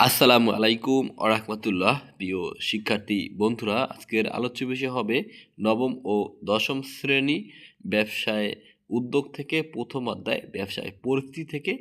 আসসালামু আলাইকুম আরহামতুল্লাহ প্রিয় শিক্ষার্থী বন্ধুরা, আজকের আলোচ্য বিষয় হবে নবম ও দশম শ্রেণি ব্যবসায় উদ্যোগ থেকে প্রথম অধ্যায়, ব্যবসায় পরিস্থিতি থেকে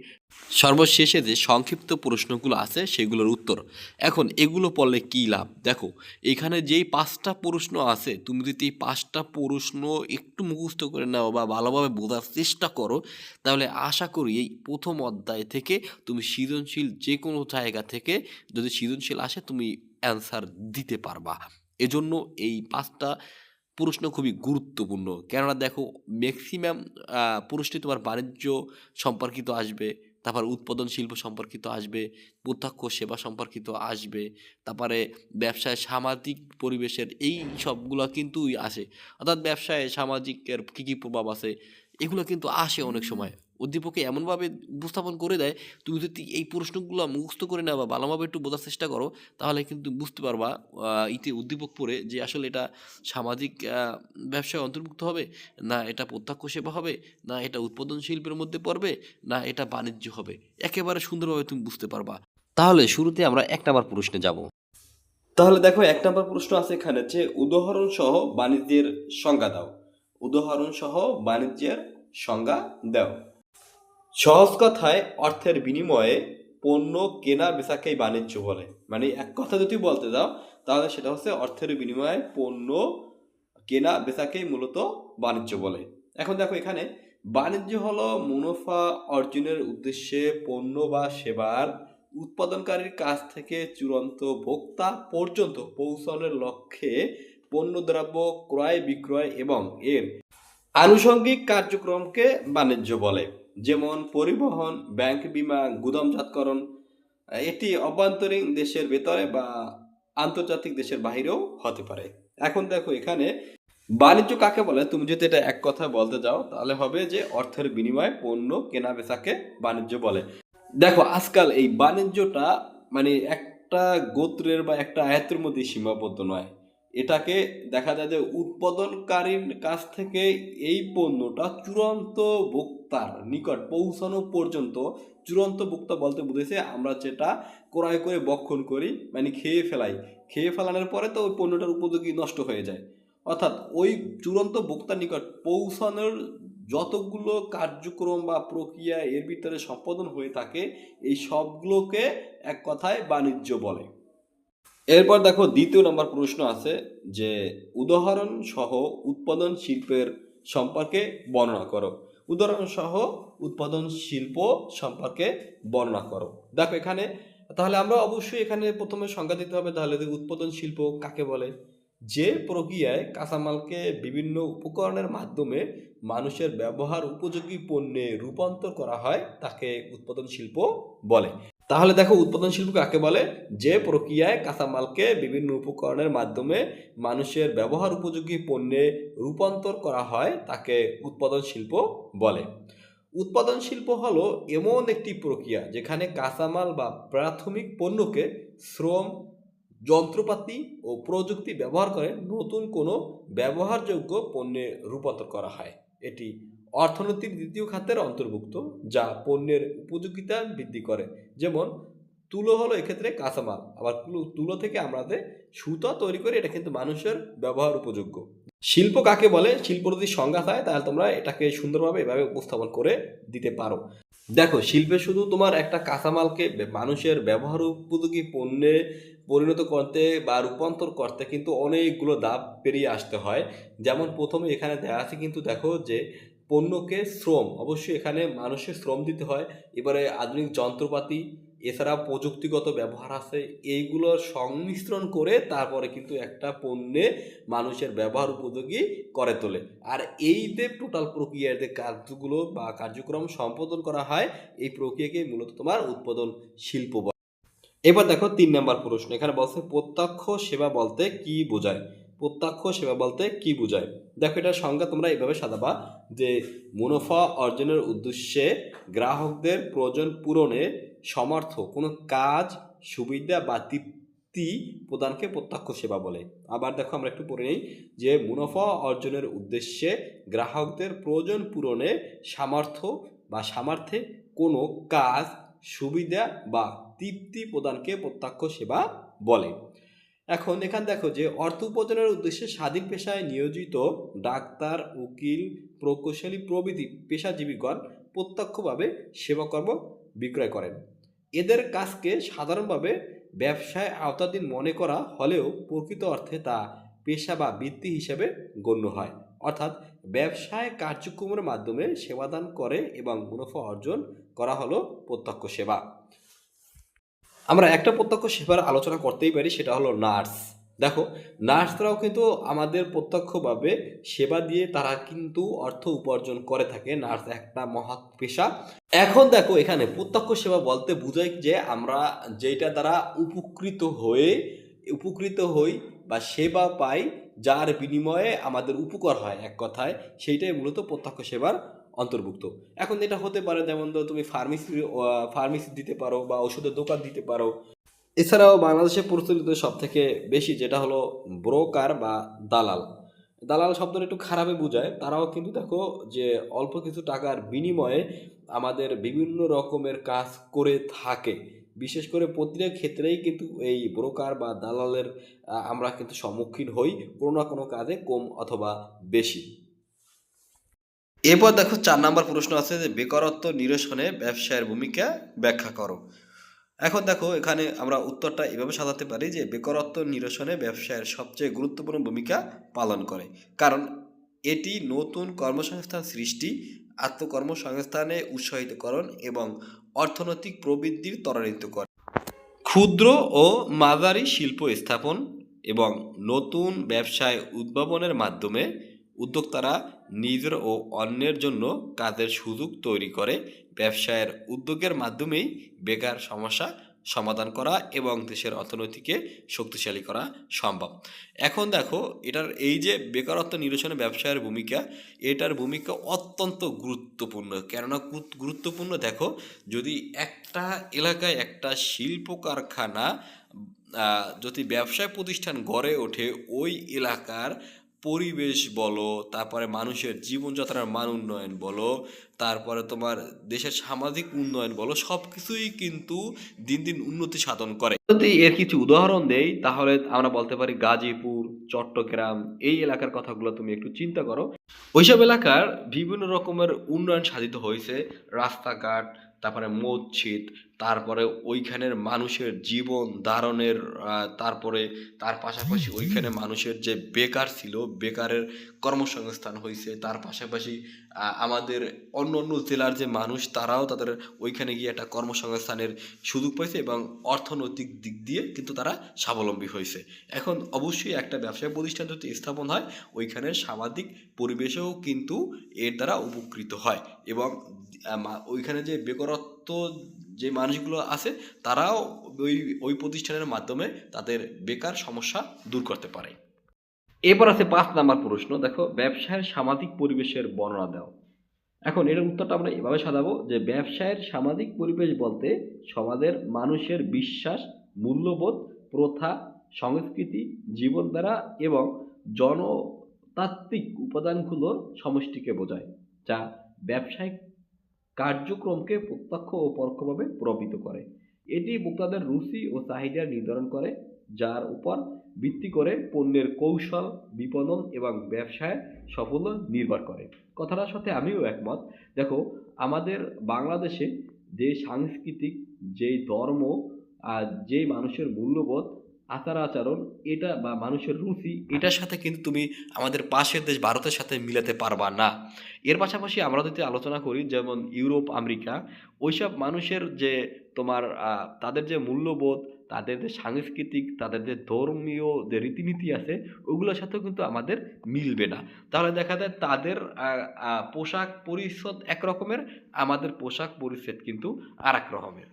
সর্বশেষে যে সংক্ষিপ্ত প্রশ্নগুলো আছে সেগুলোর উত্তর। এখন এগুলো পড়লে কী লাভ? দেখো, এখানে যেই পাঁচটা প্রশ্ন আছে, তুমি যদি এই পাঁচটা প্রশ্ন একটু মুখস্থ করে নাও বা ভালোভাবে বোঝার চেষ্টা করো, তাহলে আশা করি এই প্রথম অধ্যায় থেকে তুমি সৃজনশীল যে কোনো জায়গা থেকে যদি সৃজনশীল আসে, তুমি অ্যান্সার দিতে পারবা। এজন্য এই পাঁচটা প্রশ্ন খুবই গুরুত্বপূর্ণ। কেননা দেখো ম্যাক্সিমাম প্রশ্নই তোমার বাণিজ্য সম্পর্কিত আসবে, তারপর উৎপাদন শিল্প সম্পর্কিত আসবে, প্রত্যক্ষ সেবা সম্পর্কিত আসবে, তারপরে ব্যবসায় সামাজিক পরিবেশের এই সবগুলো কিন্তুই আসে। অর্থাৎ ব্যবসায় সামাজিকের কী কী প্রভাব আছে, এগুলো কিন্তু আসে অনেক সময়। উদ্দীপকে এমনভাবে উপস্থাপন করে দেয়, তুমি যদি এই প্রশ্নগুলো মুখস্থ করে নেওয়া বা ভালোভাবে একটু বোঝার চেষ্টা করো, তাহলে কিন্তু বুঝতে পারবা ইতি উদ্দীপক পড়ে যে আসলে এটা সামাজিক ব্যবসায় অন্তর্ভুক্ত হবে, না এটা প্রত্যক্ষ সেবা হবে, না এটা উৎপাদন শিল্পের মধ্যে পড়বে, না এটা বাণিজ্য হবে। একেবারে সুন্দরভাবে তুমি বুঝতে পারবা। তাহলে শুরুতে আমরা এক নাম্বার প্রশ্নে যাব। তাহলে দেখো, এক নম্বর প্রশ্ন আছে এখানে যে, উদাহরণ সহ বাণিজ্যের সংজ্ঞা দাও। উদাহরণ সহ বাণিজ্যের সংজ্ঞা দাও। সহজ কথায় অর্থের বিনিময়ে পণ্য কেনা বেচাকেই বাণিজ্য বলে। মানে এক কথা যদি বলতে যাও, তাহলে সেটা হচ্ছে অর্থের বিনিময়ে পণ্য কেনা বেচাকেই মূলত বাণিজ্য বলে। এখন দেখো এখানে, বাণিজ্য হলো মুনাফা অর্জনের উদ্দেশ্যে পণ্য বা সেবার উৎপাদনকারীর কাছ থেকে চূড়ান্ত ভোক্তা পর্যন্ত পৌঁছানোর লক্ষ্যে পণ্যদ্রব্য, ক্রয় বিক্রয় এবং এর আনুষঙ্গিক কার্যক্রমকে বাণিজ্য বলে। যেমন পরিবহন, ব্যাংক বিমা, গুদামজাতকরণ, এটি অভ্যন্তরীণ দেশের ভেতরে বা আন্তর্জাতিক দেশের বাইরেও হতে পারে। এখন দেখো এখানে, বাণিজ্য কাকে বলে? তুমি যদি এটা এক কথা বলতে যাও, তাহলে হবে যে অর্থের বিনিময়ে পণ্য কেনা বেচাকে বাণিজ্য বলে। দেখো, আজকাল এই বাণিজ্যটা মানে একটা গোত্রের বা একটা আয়ত্তের মধ্যে সীমাবদ্ধ নয়। এটাকে দেখা যায় যে উৎপাদনকারীর কাছ থেকে এই পণ্যটা চূড়ান্ত ভোক্তার নিকট পৌঁছানো পর্যন্ত, চূড়ান্ত ভোক্তা বলতে বুঝেছে, আমরা যেটা ক্রয় করে বক্ষণ করি মানে খেয়ে ফেলাই। খেয়ে ফেলানোর পরে তো ওই পণ্যটার উপযোগী নষ্ট হয়ে যায়। অর্থাৎ ওই চূড়ান্ত ভোক্তার নিকট পৌঁছানোর যতগুলো কার্যক্রম বা প্রক্রিয়া এর ভিতরে সম্পাদন হয়ে থাকে, এই সবগুলোকে এক কথায় বাণিজ্য বলে। এরপর দেখো দ্বিতীয় নম্বর প্রশ্ন আছে যে উদাহরণ সহ উৎপাদন শিল্পের সম্পর্কে বর্ণনা করো। উদাহরণ সহ উৎপাদন শিল্প সম্পর্কে বর্ণনা করো। দেখো এখানে, তাহলে আমরা অবশ্যই এখানে প্রথমে সংজ্ঞা দিতে হবে, তাহলে উৎপাদন শিল্প কাকে বলে? যে প্রক্রিয়ায় কাঁচামালকে বিভিন্ন উপকরণের মাধ্যমে মানুষের ব্যবহার উপযোগী পণ্যে রূপান্তর করা হয়, তাকে উৎপাদন শিল্প বলে। তাহলে দেখো উৎপাদন শিল্প কাকে বলে? যে প্রক্রিয়ায় কাঁচামালকে বিভিন্ন উপকরণের মাধ্যমে মানুষের ব্যবহার উপযোগী পণ্যে রূপান্তর করা হয়, তাকে উৎপাদন শিল্প বলে। উৎপাদন শিল্প হলো এমন একটি প্রক্রিয়া যেখানে কাঁচামাল বা প্রাথমিক পণ্যকে শ্রম, যন্ত্রপাতি ও প্রযুক্তি ব্যবহার করে নতুন কোনো ব্যবহারযোগ্য পণ্যে রূপান্তর করা হয়। এটি অর্থনৈতিক দ্বিতীয় খাতের অন্তর্ভুক্ত, যা পণ্যের উপযোগিতা বৃদ্ধি করে। যেমন, তুলো হলো এক্ষেত্রে কাঁচামাল, আবার তুলো- থেকে আমাদের সুতা তৈরি করে, এটা কিন্তু মানুষের ব্যবহার উপযোগ্য। শিল্প কাকে বলে? শিল্প যদি সংজ্ঞা থাকে, তাহলে তোমরা এটাকে সুন্দরভাবে এভাবে উপস্থাপন করে দিতে পারো। দেখো, শিল্পে শুধু তোমার একটা কাঁচামালকে মানুষের ব্যবহার উপযোগী পণ্যে পরিণত করতে বা রূপান্তর করতে কিন্তু অনেকগুলো ধাপ পেরিয়ে আসতে হয়। যেমন, প্রথমে এখানে দেওয়া আছে কিন্তু দেখো যে পণ্যকে শ্রম, অবশ্যই এখানে মানুষের শ্রম দিতে হয়। এবারে আধুনিক যন্ত্রপাতি, এছাড়া প্রযুক্তিগত ব্যবহার আছে এইগুলোর সংমিশ্রণ করে তারপরে কিন্তু একটা পণ্যে মানুষের ব্যবহার উপযোগী করে তোলে। আর এই যে টোটাল প্রক্রিয়ার যে কার্যগুলো বা কার্যক্রম সম্পাদন করা হয়, এই প্রক্রিয়াকে মূলত তোমার উৎপাদন শিল্প এবার দেখো তিন নম্বর প্রশ্ন, এখানে বলছে প্রত্যক্ষ সেবা বলতে কি বোঝায়? প্রত্যক্ষ সেবা বলতে কি বোঝায়? দেখো, এটার সংজ্ঞা তোমরা এইভাবে সাজাবা যে মুনাফা অর্জনের উদ্দেশ্যে গ্রাহকদের প্রয়োজন পূরণে সমর্থ কোনো কাজ, সুবিধা বা তৃপ্তি প্রদানকে প্রত্যক্ষ সেবা বলে। আবার দেখো, আমরা একটু পড়ে নিই যে মুনাফা অর্জনের উদ্দেশ্যে গ্রাহকদের প্রয়োজন পূরণে সামর্থ্য বা সামর্থ্যে কোনো কাজ, সুবিধা বা তৃপ্তি প্রদানকে প্রত্যক্ষ সেবা বলে। এখন এখান দেখো যে অর্থ উপার্জনের উদ্দেশ্যে স্বাধীন পেশায় নিয়োজিত ডাক্তার, উকিল, প্রকৌশলী প্রভৃতি পেশাজীবীগণ প্রত্যক্ষভাবে সেবাকর্ম বিক্রয় করেন। এদের কাজকে সাধারণভাবে ব্যবসায় আওতাধীন মনে করা হলেও প্রকৃত অর্থে তা পেশা বা বৃত্তি হিসেবে গণ্য হয়। অর্থাৎ ব্যবসায় কার্যক্রমের মাধ্যমে সেবাদান করে এবং মুনাফা অর্জন করা হলো প্রত্যক্ষ সেবা। আমরা একটা প্রত্যক্ষ সেবার আলোচনা করতেই পারি, সেটা হলো নার্স। দেখো, নার্সরাও কিন্তু আমাদের প্রত্যক্ষভাবে সেবা দিয়ে তারা কিন্তু অর্থ উপার্জন করে থাকে। নার্স একটা মহৎ পেশা। এখন দেখো, এখানে প্রত্যক্ষ সেবা বলতে বোঝায় যে আমরা যেটা দ্বারা উপকৃত হয়ে, উপকৃত হই বা সেবা পাই, যার বিনিময়ে আমাদের উপকার হয়, এক কথায়। সেইটাই মূলত প্রত্যক্ষ সেবার অন্তর্ভুক্ত। এখন এটা হতে পারে যেমন ধরো তুমি ফার্মেসি ফার্মেসি দিতে পারো বা ওষুধের দোকান দিতে পারো। এছাড়াও বাংলাদেশে প্রচলিত সব থেকে বেশি যেটা হলো ব্রোকার বা দালাল। দালাল শব্দটা একটু খারাপে বোঝায়। তারাও কিন্তু দেখো যে অল্প কিছু টাকার বিনিময়ে আমাদের বিভিন্ন রকমের কাজ করে থাকে। বিশেষ করে প্রতিটা ক্ষেত্রেই কিন্তু এই ব্রোকার বা দালালের আমরা কিন্তু সম্মুখীন হই কোনো না কোনো কাজে কম অথবা বেশি। এরপর দেখো চার নাম্বার প্রশ্ন আছে যে, বেকারত্ব নিরসনে ব্যবসায়ের ভূমিকা ব্যাখ্যা করো। এখন দেখো এখানে আমরা উত্তরটা এভাবে সাজাতে পারি যে, বেকারত্ব নিরসনে ব্যবসায়ের সবচেয়ে গুরুত্বপূর্ণ ভূমিকা পালন করে। কারণ এটি নতুন কর্মসংস্থান সৃষ্টি, আত্মকর্মসংস্থানে উৎসাহিতকরণ এবং অর্থনৈতিক প্রবৃদ্ধির ত্বরান্বিত করে। ক্ষুদ্র ও মাঝারি শিল্প স্থাপন এবং নতুন ব্যবসায় উদ্ভাবনের মাধ্যমে উদ্যোক্তারা নিজের ও অন্যের জন্য কাজের সুযোগ তৈরি করে ব্যবসায়ের উদ্যোগের মাধ্যমেই বেকার সমস্যা সমাধান করা এবং দেশের অর্থনীতিকে শক্তিশালী করা সম্ভব। এখন দেখো, এটার এই যে বেকারত্ব নিরসনে ব্যবসায়ের ভূমিকা, এটার ভূমিকা অত্যন্ত গুরুত্বপূর্ণ। কেননা গুরুত্বপূর্ণ দেখো, যদি একটা এলাকায় একটা শিল্প কারখানা যদি ব্যবসায় প্রতিষ্ঠান গড়ে ওঠে, ওই এলাকার পরিবেশ বলো, তারপরে মানুষের জীবনযাত্রার মান উন্নয়ন বলো, তারপরে তোমার দেশের সামাজিক উন্নয়ন বলো সব কিছুই কিন্তু দিন দিন উন্নতি সাধন করে। যদি এর কিছু উদাহরণ দেই, তাহলে আমরা বলতে পারি গাজীপুর, চট্টগ্রাম, এই এলাকার কথাগুলো তুমি একটু চিন্তা করো। ওইসব এলাকার বিভিন্ন রকমের উন্নয়ন সাধিত হয়েছে, রাস্তাঘাট, তারপরে মসজিদ তারপরে ওইখানের মানুষের জীবন ধারণের তারপরে তার পাশাপাশি ওইখানে মানুষের যে বেকার ছিল, বেকারের কর্মসংস্থান হয়েছে তার পাশাপাশি আমাদের অন্য অন্য জেলার যে মানুষ, তারাও তাদের ওইখানে গিয়ে একটা কর্মসংস্থানের সুযোগ পাইছে এবং অর্থনৈতিক দিক দিয়ে কিন্তু তারা স্বাবলম্বী হয়েছে এখন অবশ্যই একটা ব্যবসায় প্রতিষ্ঠান যদি স্থাপন হয়, ওইখানের সামাজিক পরিবেশেও কিন্তু এর দ্বারা উপকৃত হয় এবং ওইখানে যে বেকারত্ব যে মানুষগুলো আছে, তারাও ওই ওই প্রতিষ্ঠানের মাধ্যমে তাদের বেকার সমস্যা দূর করতে পারে। এরপর আছে পাঁচ নাম্বার প্রশ্ন। দেখো, ব্যবসায়ের সামাজিক পরিবেশের বর্ণনা দাও। এখন এর উত্তরটা আমরা এভাবে সাজাবো যে, ব্যবসায়ের সামাজিক পরিবেশ বলতে সমাজের মানুষের বিশ্বাস, মূল্যবোধ, প্রথা, সংস্কৃতি জীবনধারা এবং জনতাত্ত্বিক উপাদানগুলোর সমষ্টিকে বোঝায়, যা ব্যবসায়িক কার্যক্রমকে প্রত্যক্ষ ও পরোক্ষভাবে প্রভাবিত করে। এটি ভোক্তাদের রুচি ও চাহিদা নির্ধারণ করে, যার উপর ভিত্তি করে পণ্যের কৌশল, বিপণন এবং ব্যবসায় সাফল্য নির্ভর করে। কথাটার সাথে আমিও একমত। দেখো, আমাদের বাংলাদেশে যে সাংস্কৃতিক যেই ধর্ম আর যেই মানুষের মূল্যবোধ আচার আচরণ এটা বা মানুষের রুচি এটার সাথে কিন্তু তুমি আমাদের পাশের দেশ ভারতের সাথে মিলাতে পারবা না। এর পাশাপাশি আমরা যদি আলোচনা করি যেমন ইউরোপ আমেরিকা ওইসব মানুষের যে তোমার তাদের যে মূল্যবোধ তাদের যে সাংস্কৃতিক তাদের যে ধর্মীয় যে রীতিনীতি আছে ওগুলোর সাথেও কিন্তু আমাদের মিলবে না। তাহলে দেখা যায় তাদের পোশাক পরিচ্ছদ এক রকমের আমাদের পোশাক পরিচ্ছদ কিন্তু আর এক রকমের।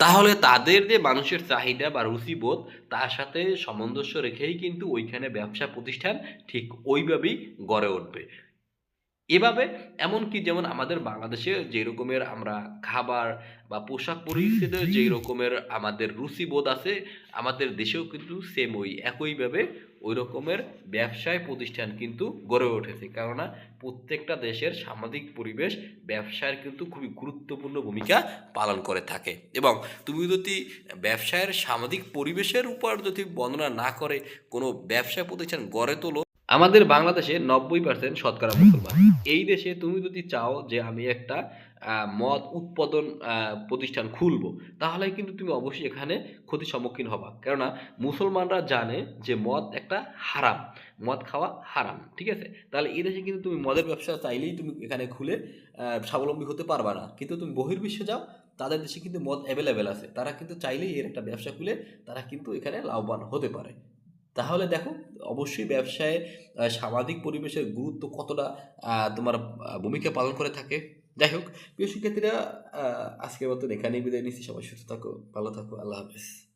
তাহলে তাদের যে মানুষের চাহিদা বা রুচিবোধ, তার সাথে সামঞ্জস্য রেখেই কিন্তু ওইখানে ব্যবসা প্রতিষ্ঠান ঠিক ওইভাবেই গড়ে উঠবে। এভাবে এমনকি যেমন আমাদের বাংলাদেশে যে রকমের আমরা খাবার বা পোশাক পরিচ্ছদের যে রকমের আমাদের রুচিবোধ আছে আমাদের দেশেও কিন্তু সেম ওই একইভাবে ওই রকমের ব্যবসায় প্রতিষ্ঠান কিন্তু গড়ে উঠেছে। কেননা প্রত্যেকটা দেশের সামাজিক পরিবেশ ব্যবসায়ের কিন্তু খুবই গুরুত্বপূর্ণ ভূমিকা পালন করে থাকে। এবং তুমি যদি ব্যবসায়ের সামাজিক পরিবেশের উপর যদি বর্ণনা না করে কোনো ব্যবসা প্রতিষ্ঠান গড়ে তোলো আমাদের বাংলাদেশে নব্বই পার্সেন্ট শতকরা মুসলমান। এই দেশে তুমি যদি চাও যে আমি একটা মদ উৎপাদন প্রতিষ্ঠান খুলবো, তাহলে কিন্তু তুমি অবশ্যই এখানে ক্ষতির সম্মুখীন হবা। কেননা মুসলমানরা জানে যে মদ একটা হারাম, মদ খাওয়া হারাম, ঠিক আছে? তাহলে এই দেশে কিন্তু তুমি মদের ব্যবসা চাইলেই তুমি এখানে খুলে স্বাবলম্বী হতে পারবা না। কিন্তু তুমি বহির্বিশ্বে যাও, তাদের দেশে কিন্তু মদ অ্যাভেলেবেল আছে। তারা কিন্তু চাইলেই এর একটা ব্যবসা খুলে, তারা কিন্তু এখানে লাভবান হতে পারে। তাহলে দেখো, অবশ্যই ব্যবসায় সামাজিক পরিবেশের গুরুত্ব কতটা তোমার ভূমিকা পালন করে থাকে। যাই হোক, প্রিয় শিক্ষার্থীরা আজকের মতন এখানেই বিদায় নিচ্ছি। সবাই সুস্থ থাকো, ভালো থাকো, আল্লাহ হাফেজ।